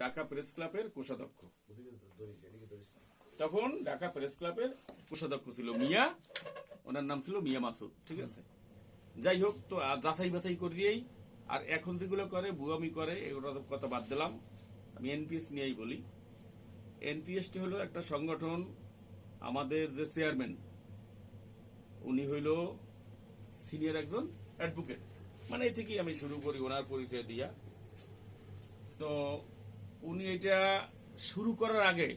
Dhaka press ক্লাবের কোষাধ্যক্ষ। তখন ঢাকা প্রেস ক্লাবের কোষাধ্যক্ষ ছিল মিয়া, ওনার নাম ছিল মিয়া মাসুদ, ঠিক আছে? যাই হোক, তো যাচাই বাছাই করিয়েই, আর এখন যেগুলো করে বুয়ামি করে এগুলো কথা বাদ দিলাম। আমি এনপিএস নিয়েই বলি। এনপিএসটি হলো একটা সংগঠন, আমাদের যে চেয়ারম্যান, উনি হইল সিনিয়র একজন অ্যাডভোকেট। মানে এই থেকেই আমি শুরু করি ওনার পরিচয় দিয়া। তো উনি এটা শুরু করার আগে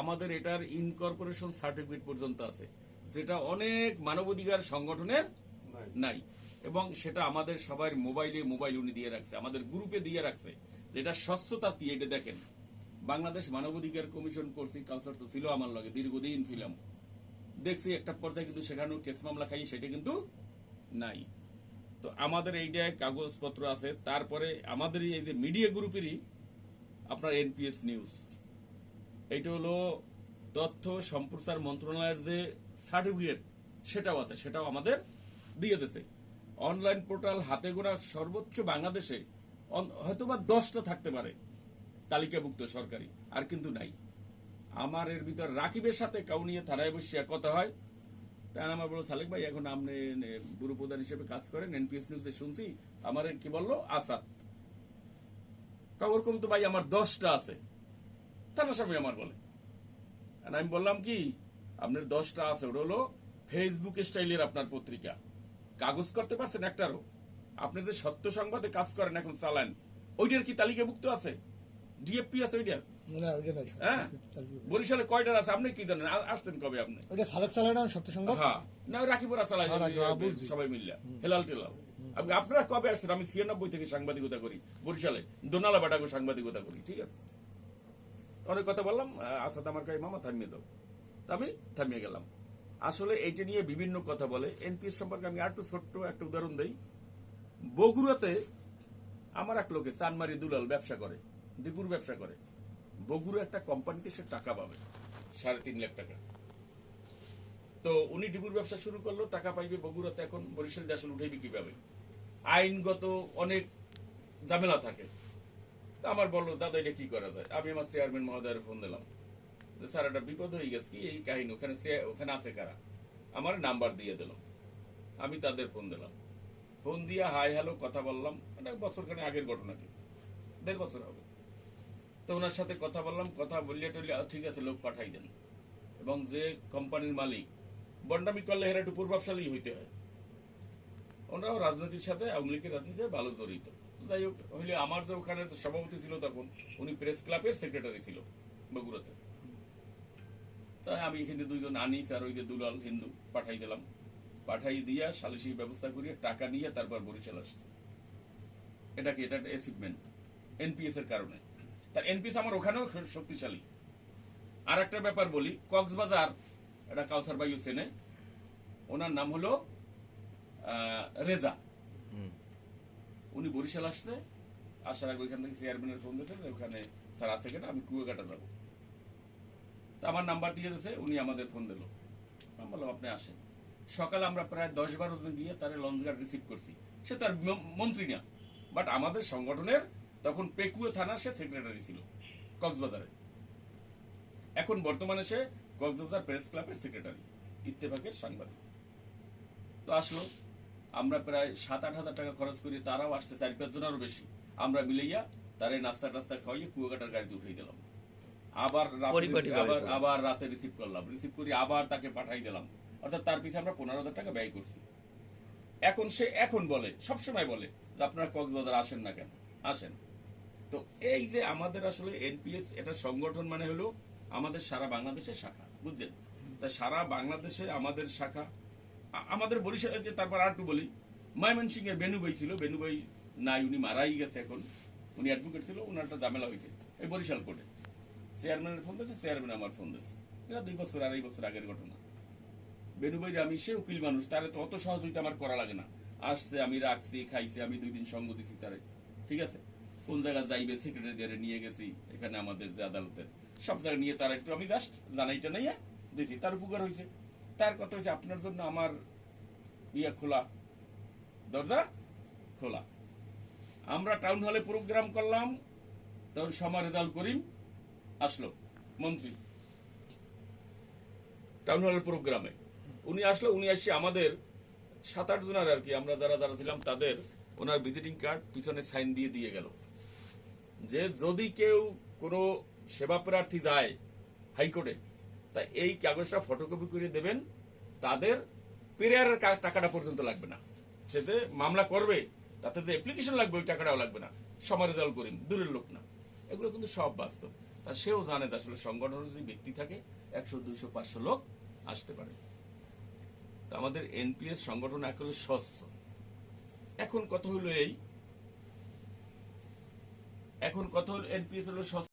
আমাদের এটার ইনকর্পোরেশন সার্টিফিকেট পর্যন্ত আছে যেটা অনেক মানবাধিকার সংগঠনের নাই। এবং সেটা আমাদের সবার মোবাইলে মোবাইল উনি দিয়ে রাখছে আমাদের গ্রুপে দিয়ে রাখছে। যেটা স্বচ্ছতা কি এটা দেখেন বাংলাদেশ মানবাধিকার কমিশন করছি কাউন্সিলর তো ছিল আমার লগে দীর্ঘদিন ছিলাম। দেখছি একটা পর্যায়ে কিন্তু সেখানেও কেস মামলা খাই সেটা কিন্তু নাই। তো আমাদের এইটায় কাগজপত্র আছে তারপরে আমাদের এই যে মিডিয়া গ্রুপেরই আপনার এনপিএস নিউজ এইটা হলো তথ্য সম্প্রচার মন্ত্রণালয়ের যে সার্টিফিকেট সেটাও আছে, সেটাও আমাদের দিয়ে দিয়েছে। অনলাইন পোর্টাল হাতে গোনা সর্বোচ্চ বাংলাদেশে অন- হয়তোবা দশটা থাকতে পারে, তালিকাভুক্ত সরকারি, আর কিন্তু নাই। আমার এর ভিতর রাকিবের সাথে কাউনিয়া থানায় বসিয়া কথা হয়। তাই আমার বলো সালেক ভাই, এখন আপনি নে- বুড়ো প্রধান হিসেবে কাজ করেন এনপিএস নিউজে শুনছি। আমার কি বলল? আসাদ। ওরকম তো ভাই আমার দশটা আছে। থানা সামনে আমার বলে। আর আমি বললাম কি আপনার দশটা আছে ওটা হলো ফেসবুক স্টাইলের আপনার পত্রিকা। কাগজ করতে পারছেন একটারও। আপনি যে সত্য সংবাদে কাজ করেন এখন চালান ওইটার কি তালিকাভুক্ত আছে? ডিএফপি আছে ওইটার? হ্যাঁ? বরিশালে কয়টার আছে? আপনি কি জানেন? আসছেন কবে আপনি? ওইটা সালেক চালায় না সত্য সংবাদ? হ্যাঁ। না রাখিপুরা হ্যাঁ, হ্যাঁ, সবাই মিললে। হেলাল টেলাল। আপনি- আপনারা কবে আসছেন? আমি ছিয়ানব্বই থেকে সাংবাদিকতা করি, বরিশালে। দোনালা বাটাকে সাংবাদিকতা করি, ঠিক আছে? অনেক কথা বললাম আসাদ আমার কাছে মামা, থামিয়ে তা আমি থামিয়ে গেলাম। আসলে এইটা নিয়ে বিভিন্ন কথা বলে। এনপিএস সম্পর্কে আমি আর একটু ছোট্ট একটা উদাহরণ দিই। বগুড়াতে আমার এক লোকে চানমারি দুলাল ব্যবসা করে ডিপুর ব্যবসা করে। বগুড়া একটা কোম্পানিতে সে টাকা পাবে, সাড়ে তিন লাখ টাকা। তো উনি ডিপুর ব্যবসা শুরু করল, টাকা পাইবে বগুড়াতে, এখন বরিশাল আসলে উঠেবি কীভাবে? আইনগত অনেক ঝামেলা থাকে। তা আমার বলল দাদা এটা কি করা যায়? আমি আমার চেয়ারম্যান মহোদয়ের ফোন দিলাম। যে, স্যার একটা বিপদ হয়ে গেছে কি? এই কাহিনী ওখানে ওখানে আছে কারা? আমার নাম্বার দিয়ে দিলাম। আমি তাদের ফোন দিলাম। ফোন দিয়ে হাই হ্যালো কথা বললাম। এটা বছরখানে আগের ঘটনা কিন্তু দেড় বছর হবে। তো ওনার সাথে কথা বললাম। কথা বললে টললে "আ, ঠিক আছে লোক পাঠাই দেন। এবং যে কোম্পানির মালিক বন্ডামি করলে হেরা একটু পূর্বাবশালী হইতে হয়। ওনারাও রাজনীতির সাথে, আওয়ামী লীগের রাজনীতির সাথে ভালো জড়িত। যাই হোক, হইলে আমার যে ওখানে সভাপতি ছিল তখন, উনি প্রেস ক্লাবের সেক্রেটারি ছিল বগুড়াতে। তাই আমি এখানে দুইজন আনিস আর ওই যে দুলাল হিন্দু পাঠাই দিলাম। পাঠাই দিয়া সালিসি ব্যবস্থা করিয়ে টাকা নিয়ে তারপর বরিশাল আসছে। এটা কি, এটা অ্যাচিভমেন্ট এনপিএস এর কারণে। তার এনপিএস আমার ওখানেও শক্তিশালী। আর একটা ব্যাপার বলি, কক্সবাজার, এটা কাউসার বায়ু সেনে ওনার নাম হলো রেজা। উনি বরিশাল আসছে, আসার আগে ওইখান থেকে চেয়ারম্যানের ফোন দিয়েছে যে ওখানে, স্যার, আছে কিনা? আমি কুয়াকাটা যাব। তা আমার নাম্বার দিয়ে দিয়েছে, উনি আমাদের ফোন দিল। আমি বললাম, আপনি আসেন। সকালে আমরা প্রায় দশ বারো জন গিয়ে তার লঞ্চ গার্ড রিসিভ করছি। সে তার মন্ত্রী না। বাট আমাদের সংগঠনের তখন পেকুয়ে থানার সে সেক্রেটারি ছিল, কক্সবাজারে। এখন বর্তমানে সে কক্সবাজার প্রেস ক্লাবের সেক্রেটারি ইত্তেফাকের সাংবাদিক। তো আসলো আমরা প্রায় সাত আট হাজার টাকা খরচ করি তারাও আসতে চার পাঁচ জনেরও বেশি। আমরা মিলাইয়া তারে নাস্তা টাস্তা খাওয়াইয়ে কুয়াকাটার গাড়িতে উঠিয়ে দিলাম। আবার আবার আবার রাতে রিসিভ করলাম। রিসিভ করি আবার তাকে পাঠাই দিলাম। অর্থাৎ তার পিছনে আমরা পনেরো হাজার টাকা ব্যয় করছি। এখন সে এখন বলে সবসময় বলে যে আপনারা কক্সবাজার আসেন না কেন? আসেন। তো এই যে আমাদের আসলে এনপিএস এটা সংগঠন মানে হলো আমাদের সারা বাংলাদেশের শাখা বুঝলেন? তা সারা বাংলাদেশে আমাদের শাখা আমাদের বরিশালে যে তারপর আর একটু বলি ময়মনসিং এর বেনুবাই ছিল বেনুবাই নাই, উনি মারাই গেছে এখন। উনি অ্যাডভোকেট ছিল ওনার একটা ঝামেলা হয়েছে, এই বরিশাল কোর্টে চেয়ারম্যানের ফোন দিয়েছে চেয়ারম্যান আমার ফোন দিয়েছে। এটা দুই বছর আড়াই বছর আগের ঘটনা। বেনুবাইরে আমি সে উকিল মানুষ, তারে তো অত সহযোগিতা আমার করা লাগে না। আসছে, আমি রাখছি, খাইছি, আমি দুই দিন সঙ্গ দিছি তারে। ঠিক আছে? কোন জায়গায় যাইবে সেক্রেটারি নিয়ে গেছি, এখানে আমাদের যে আদালতের। সব জায়গায় নিয়ে তার একটু, আমি জাস্ট জানাইটা নেই দিছি। তার উপকার হয়েছে তার কথা হয়েছে আপনার জন্য আমার ইয়া খোলা। দরজা খোলা। আমরা টাউন হলে প্রোগ্রাম করলাম তখন সমা করিম, আসলো, মন্ত্রী। টাউন হলের প্রোগ্রামে উনি আসলো, উনি আসছে আমাদের সাত আট জনের আর কি, আমরা যারা যারা ছিলাম তাদের, ওনার ভিজিটিং কার্ড পিছনে সাইন দিয়ে দিয়ে গেল। যে যদি কেউ কোনো সেবা প্রার্থী যায় হাইকোর্টে তা এই কাগজটা ফটোকপি করে দেবেন, তাদের পেরিয়ারের টাকাটা পর্যন্ত লাগবে না। সেতে মামলা করবে, তাতে যে অ্যাপ্লিকেশন লাগবে, ওই টাকাটাও লাগবে না। সমারেজাল করিম, দূরের লোক না। এগুলো কিন্তু সব বাস্তব। তা সেও জানে যে আসলে সংগঠনের যদি ব্যক্তি থাকে, একশো, দুইশো, পাঁচশো লোক আসতে পারে। তা আমাদের এনপিএস সংগঠন একদম স্বচ্ছ। এখন কথা হলো এই। এখন কথা হলো এনপিএস হলো